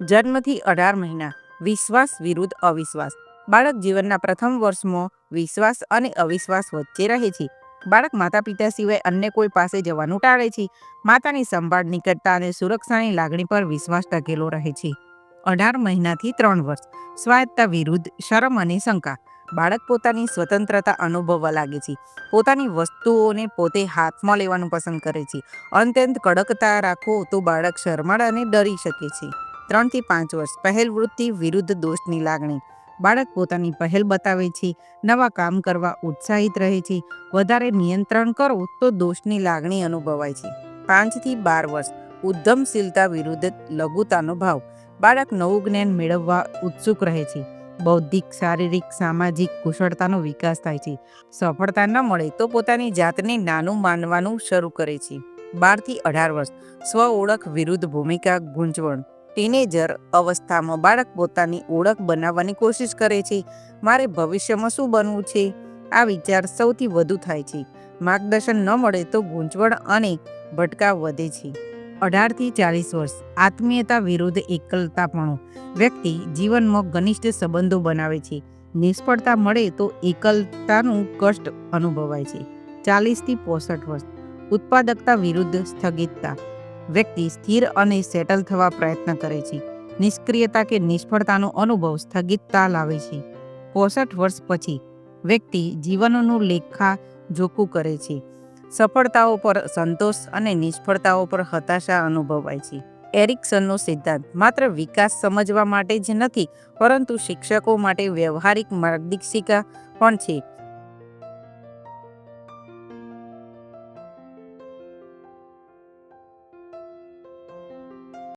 જન્મથી અઢાર મહિના, વિશ્વાસ વિરુદ્ધ અવિશ્વાસ. બાળક જીવનના પ્રથમ વર્ષમાં વિશ્વાસ અને અવિશ્વાસ વચ્ચે રહે છે. બાળક માતા પિતા સિવાય અન્ય કોઈ પાસે જવાનું ટાળે છે. માતાની સંભાળ, નિકટતા અને સુરક્ષાની લાગણી પર વિશ્વાસ ટકેલો રહે છે. અઢાર મહિનાથી ત્રણ વર્ષ સ્વાયત્તા વિરુદ્ધ શરમ અને શંકા. બાળક પોતાની સ્વતંત્રતા અનુભવવા લાગે છે. પોતાની વસ્તુઓને પોતે હાથમાં લેવાનું પસંદ કરે છે. અત્યંત કડકતા રાખો તો બાળક શરમાળ અને ડરી શકે છે. ત્રણથી પાંચ વર્ષ પહેલ વૃત્તિ વિરુદ્ધ દોષની લાગણી. બાળક પોતાની પહેલ બતાવે છે, નવા કામ કરવા ઉત્સાહિત રહે છે, વધારે નિયંત્રણ કરો તો દોષની લાગણી અનુભવાય છે. પાંચથી બાર વર્ષ, ઉદ્યમશીલતા વિરુદ્ધ લઘુતાનો ભાવ. બાળક નવું જ્ઞાન મેળવવા ઉત્સુક રહે છે. બૌદ્ધિક, શારીરિક, સામાજિક કુશળતાનો વિકાસ થાય છે. સફળતા ન મળે તો પોતાની જાતને નાનું માનવાનું શરૂ કરે છે. બારથી અઢાર વર્ષ, સ્વ ઓળખ વિરુદ્ધ ભૂમિકા, ગૂંચવણ. ટીનેજર અવસ્થામાં બાળક પોતાની ઓળખ બનાવવાની કોશિશ કરે છે. મારે ભવિષ્યમાં શું બનવું છે? આ વિચાર સૌથી વધુ થાય છે. માર્ગદર્શન ન મળે તો ગૂંચવણ અને ભટકાવ વધે છે. અઢારથી ચાલીસ વર્ષ, આત્મીયતા વિરુદ્ધ એકલતાપણું. વ્યક્તિ જીવનમાં ઘનિષ્ઠ સંબંધો બનાવે છે. નિષ્ફળતા મળે તો એકલતાનું કષ્ટ અનુભવાય છે. ચાલીસથી પોસઠ વર્ષ, ઉત્પાદકતા વિરુદ્ધ સ્થગિતતા. વ્યક્તિ સ્થિર અને સેટલ થવા પ્રયત્ન કરે છે. નિષ્ક્રિયતા કે નિષ્ફળતાનો અનુભવ સ્થગિતતા લાવે છે. પોસઠ વર્ષ પછી વ્યક્તિ જીવનનું લેખા જોખું કરે છે. સફળતાઓ પર સંતોષ અને નિષ્ફળતાઓ પર હતાશા અનુભવાય છે. એરિક્સનનો સિદ્ધાંત માત્ર વિકાસ સમજવા માટે જ નથી, પરંતુ શિક્ષકો માટે વ્યવહારિક માર્ગદર્શિકા પણ છે.